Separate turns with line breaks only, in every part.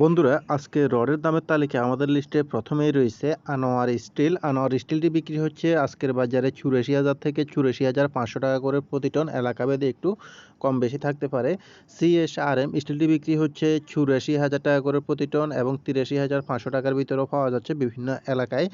বন্ধুরা, আজকে রডের দামের তালিকা আমাদের লিস্টে প্রথমেই রয়েছে আনোয়ার স্টিল। আনোয়ার স্টিলটি বিক্রি হচ্ছে আজকের বাজারে চুরাশি হাজার থেকে চুরাশি হাজার পাঁচশো টাকা করে প্রতি টন। এলাকাভেদে একটু কম বেশি থাকতে পারে। সিএসআরএম স্টিলটি বিক্রি হচ্ছে চুরাশি হাজার টাকা করে প্রতি টন এবং তিরাশি হাজার পাঁচশো টাকার ভিতরেও পাওয়া যাচ্ছে বিভিন্ন এলাকায়।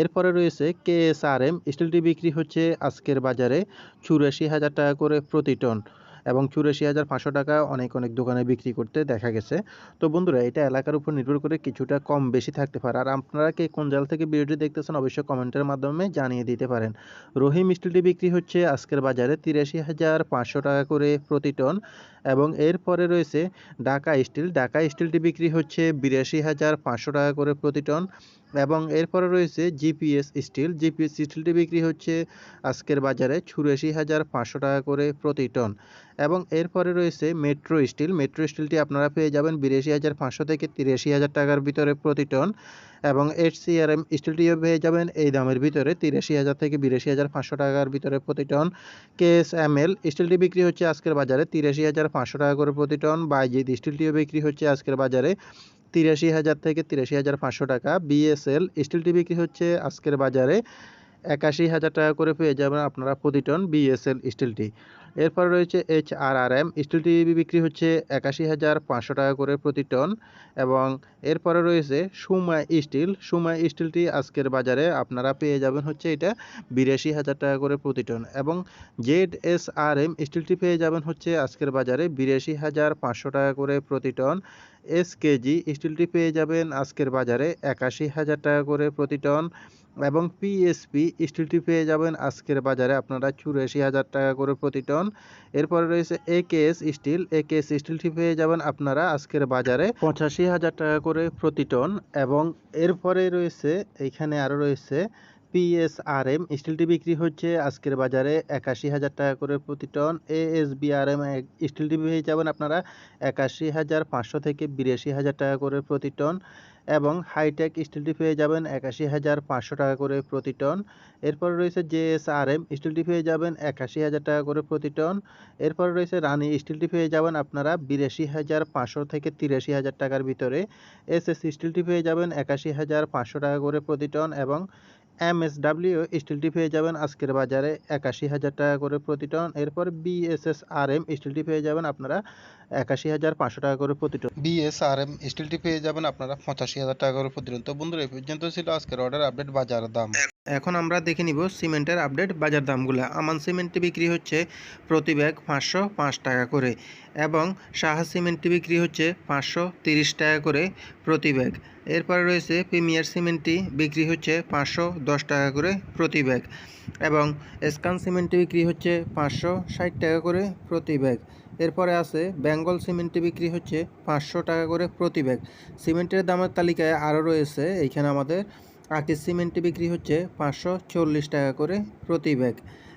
এরপরে রয়েছে কেএসআরএম স্টিলটি বিক্রি হচ্ছে আজকের বাজারে চুরাশি হাজার টাকা করে প্রতি টন। এবং চুরাশি হাজার পাঁচশো টাকা অনেক অনেক দোকানে বিক্রি করতে দেখা গেছে। তো বন্ধুরা, এটা এলাকার উপর নির্ভর করে কিছুটা কম বেশি থাকতে পারে। আর আপনারা কে কোন জাল থেকে ভিডিওটি দেখতেছেন অবশ্যই কমেন্টের মাধ্যমে জানিয়ে দিতে পারেন। রহিম স্টিলটি বিক্রি হচ্ছে আজকের বাজারে তিরাশি হাজার পাঁচশো টাকা করে প্রতি টন এবং এরপরে রয়েছে ঢাকা স্টিল। ঢাকা স্টিলটি বিক্রি হচ্ছে বিরাশি হাজার পাঁচশো টাকা করে প্রতি টন এবং এরপরে রয়েছে জিপিএস স্টিল। জিপিএস স্টিলটি বিক্রি হচ্ছে আজকের বাজারে চুরাশি হাজার পাঁচশো টাকা করে প্রতি টন এবং এরপরে রয়েছে মেট্রো স্টিল মেট্রো স্টিলটি আপনারা পেয়ে যাবেন বিরাশি হাজার পাঁচশো থেকে তিরাশি হাজার টাকার ভিতরে প্রতি টন এবং এইচ সিআরএম স্টিলটিও পেয়ে যাবেন এই দামের ভিতরে তিরাশি হাজার থেকে বিরাশি হাজার পাঁচশো টাকার ভিতরে প্রতি টন। কেএসএমএল স্টিলটি বিক্রি হচ্ছে আজকের বাজারে তিরাশি হাজার পাঁচশো টাকা করে প্রতি টন। বাইজিৎ স্টিলটিও বিক্রি হচ্ছে আজকের বাজারে তিরাশি হাজার থেকে তিরাশি হাজার পাঁচশো টাকা। বিএসএল স্টিলটি বিক্রি হচ্ছে আজকের বাজারে একাশি হাজার টাকা করে পেয়ে যাবেন আপনারা প্রতি টন বিএসএল স্টিলটি এরপর রয়েছে এইচ আর আর এম স্টিলটি বিক্রি হচ্ছে একাশি হাজার পাঁচশো টাকা করে প্রতি টন এবং এরপরে রয়েছে সুমা স্টিল। সুমা স্টিলটি আজকের বাজারে আপনারা পেয়ে যাবেন হচ্ছে এটা বিরাশি হাজার টাকা করে প্রতি টন এবং জেড এস আর এম স্টিলটি পেয়ে যাবেন হচ্ছে আজকের বাজারে বিরাশি হাজার পাঁচশো টাকা করে প্রতি টন। এস কেজি স্টিলটি পেয়ে যাবেন আজকের বাজারে একাশি হাজার টাকা করে প্রতি টন এবং পিএসপি স্টিলটি পেয়ে যাবেন আজকের বাজারে আপনারা চুরাশি হাজার টাকা করে প্রতি টন। এরপরে রয়েছে এ কেএস স্টিল এ একেএস স্টিলটি পেয়ে যাবেন আপনারা আজকের বাজারে। পঁচাশি হাজার টাকা করে প্রতি টন এবং এরপরে রয়েছে এইখানে আরও রয়েছে পিএসআরএম স্টিলটি বিক্রি হচ্ছে আজকের বাজারে একাশি হাজার টাকা করে প্রতি টন। এএসবিআরএম স্টিলটি পেয়ে যাবেন আপনারা একাশি হাজার পাঁচশো থেকে বিরাশি হাজার টাকা করে প্রতি টন এবং হাইটেক স্টিলটি পেয়ে যাবেন একাশি হাজার পাঁচশো টাকা করে প্রতি টন। এরপর রয়েছে জেএসআরএম স্টিলটি পেয়ে যাবেন একাশি হাজার টাকা করে প্রতি টন। এরপর রয়েছে রানী স্টিলটি পেয়ে যাবেন আপনারা বিরাশি হাজার পাঁচশো থেকে তিরাশি হাজার টাকার ভিতরে। এসএস স্টিলটি পেয়ে যাবেন একাশি হাজার পাঁচশো টাকা করে প্রতি টন এবং এমএসডাব্লিউ স্টিলটি পেয়ে যাবেন আজকের বাজারে একাশি হাজার টাকা করে প্রতি টন। এরপর বিএসএস আর এম স্টিলটি পেয়ে যাবেন আপনারা একাশি হাজার পাঁচশো টাকা করে প্রতি টন বিএসআরএম স্টিলটি পেয়ে যাবেন আপনারা পঁচাশি হাজার টাকা করে প্রতি টন তো বন্ধুরা এই পর্যন্ত ছিল আজকের অর্ডার আপডেট বাজার দাম। এখন আমরা দেখে নিব সিমেন্টের আপডেট বাজার দামগুলো। আমান সিমেন্টটি বিক্রি হচ্ছে প্রতি ব্যাগ পাঁচশো পাঁচ টাকা করে এবং সাহা সিমেন্টটি বিক্রি হচ্ছে পাঁচশো তিরিশ টাকা করে প্রতি ব্যাগ। এরপরে রয়েছে প্রিমিয়ার সিমেন্টটি বিক্রি হচ্ছে পাঁচশো দশ টাকা করে প্রতি ব্যাগ এবং স্কান সিমেন্টটি বিক্রি হচ্ছে পাঁচশো ষাট টাকা করে প্রতি ব্যাগ। এরপরে আছে, বেঙ্গল সিমেন্টটি বিক্রি হচ্ছে পাঁচশো টাকা করে প্রতি ব্যাগ। সিমেন্টের দামের তালিকায় আরও রয়েছে, এইখানে আমাদের আকিস সিমেন্টটি বিক্রি হচ্ছে পাঁচশো চল্লিশ টাকা করে প্রতি ব্যাগ।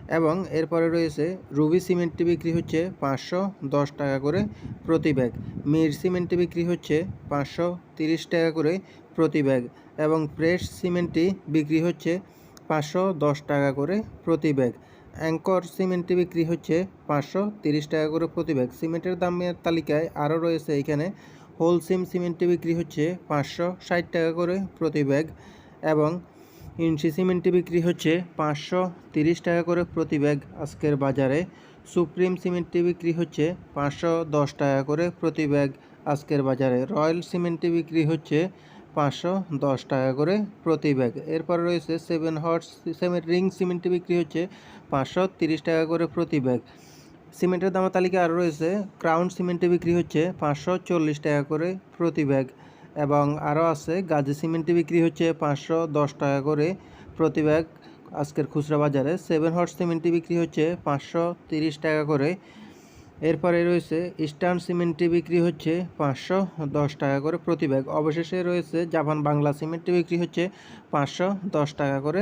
এবং এরপরে রয়েছে, রুবি সিমেন্টটি বিক্রি হচ্ছে পাঁচশো দশ টাকা করে প্রতি ব্যাগ। মির সিমেন্টটি বিক্রি হচ্ছে পাঁচশো তিরিশ টাকা করে প্রতি ব্যাগ। এবং ফ্রেশ সিমেন্টটি বিক্রি হচ্ছে পাঁচশো দশ টাকা করে প্রতি ব্যাগ। অ্যাঙ্কর সিমেন্টটি বিক্রি হচ্ছে পাঁচশো তিরিশ টাকা করে প্রতি ব্যাগ। সিমেন্টের দামের তালিকায় আরও রয়েছে এখানে। হোলসিম সিমেন্টটি বিক্রি হচ্ছে পাঁচশো ষাট টাকা করে প্রতি ব্যাগ এবং ইঞ্চি সিমেন্টটি বিক্রি হচ্ছে পাঁচশো তিরিশ টাকা করে প্রতি ব্যাগ। আজকের বাজারে সুপ্রিম সিমেন্টটি বিক্রি হচ্ছে পাঁচশো দশ টাকা করে প্রতি ব্যাগ। আজকের বাজারে রয়্যাল সিমেন্টটি বিক্রি হচ্ছে পাঁচশো দশ টাকা করে প্রতি ব্যাগ। এরপর রয়েছে সেভেন হর্স সেভেন রিং সিমেন্টটি বিক্রি হচ্ছে পাঁচশো তিরিশ টাকা করে প্রতি ব্যাগ। সিমেন্টের দামের তালিকা আরও রয়েছে ক্রাউন সিমেন্টে বিক্রি হচ্ছে পাঁচশো চল্লিশ টাকা করে প্রতি ব্যাগ এবং আরও আছে, গাজী সিমেন্টটি বিক্রি হচ্ছে পাঁচশো দশ টাকা করে প্রতি ব্যাগ। আজকের খুচরা বাজারে সেভেন হর্স সিমেন্টটি বিক্রি হচ্ছে পাঁচশো তিরিশ টাকা করে এরপরে রয়েছে ইস্টার্ন সিমেন্টটি বিক্রি হচ্ছে পাঁচশো দশ টাকা করে প্রতি ব্যাগ অবশেষে রয়েছে জাপান বাংলা সিমেন্টটি বিক্রি হচ্ছে পাঁচশো দশ টাকা করে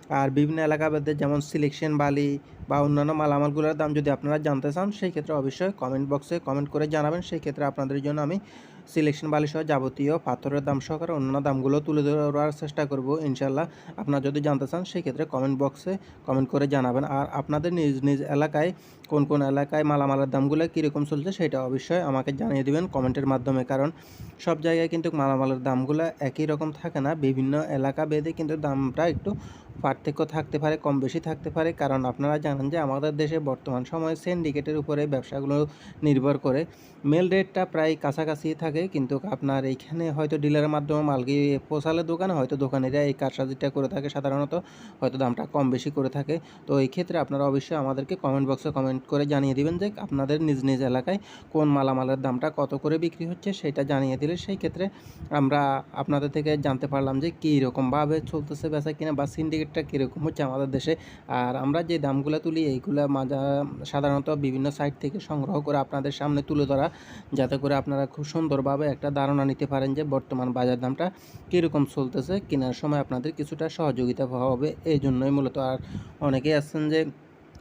আর বিভিন্ন এলাকা ভেদে যেমন সিলেকশন বালি বা অন্যান্য মালামালগুলোর দাম যদি আপনারা জানতে চান, সেই ক্ষেত্রে অবশ্যই কমেন্ট বক্সে কমেন্ট করে জানাবেন। সেই ক্ষেত্রে আপনাদের জন্য আমি সিলেকশন বালি সহ যাবতীয় পাথরের দাম সহকারে অন্যান্য দামগুলো তুলে ধরার চেষ্টা করব ইনশাল্লাহ আপনারা যদি জানতে চান সেই ক্ষেত্রে কমেন্ট বক্সে কমেন্ট করে জানাবেন। আর আপনাদের নিজ নিজ এলাকায় কোন কোন এলাকায় মালামালের দামগুলো কীরকম চলছে, সেটা অবশ্যই আমাকে জানিয়ে দেবেন কমেন্টের মাধ্যমে। কারণ সব জায়গায় কিন্তু মালামালের দামগুলো একই রকম থাকে না। বিভিন্ন এলাকা ভেদে কিন্তু দামটা একটু পার্থক্য থাকতে পারে, কম বেশি থাকতে পারে। কারণ আপনারা জানেন যে আমাদের দেশে বর্তমান সময়ে সিন্ডিকেটের উপরে ব্যবসাগুলো নির্ভর করে। মেল রেটটা প্রায় কাছাকাছি থাকে। কিন্তু আপনার এইখানে হয়তো ডিলারের মাধ্যমে মাল গিয়ে পৌঁছালে দোকানে, হয়তো দোকানিরা এই কারসাজিটা করে থাকে সাধারণত, হয়তো দামটা কম বেশি করে থাকে। তো এই ক্ষেত্রে আপনারা অবশ্যই আমাদেরকে কমেন্ট বক্সে কমেন্ট করে জানিয়ে দিবেন যে আপনাদের নিজ নিজ এলাকায় কোন মালামালের দামটা কত করে বিক্রি হচ্ছে সেটা জানিয়ে দিলে সেই ক্ষেত্রে আমরা আপনাদের থেকে জানতে পারলাম যে কী রকমভাবে চলতেছে বেচা কিনা বা সিন্ডিকেটটা কীরকম হচ্ছে আমাদের দেশে। আর আমরা যে দামগুলো তুলি, এইগুলো মাজা সাধারণত বিভিন্ন সাইট থেকে সংগ্রহ করে আপনাদের সামনে তুলে ধরা, যাতে করে আপনারা খুব সুন্দরভাবে একটা ধারণা নিতে পারেন যে বর্তমান বাজার দামটা কীরকম চলতেছে, কেনার সময় আপনাদের কিছুটা সহযোগিতা হবে। এই জন্যই মূলত আর অনেকেই আছেন যে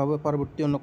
হবে পরবর্তী অন্য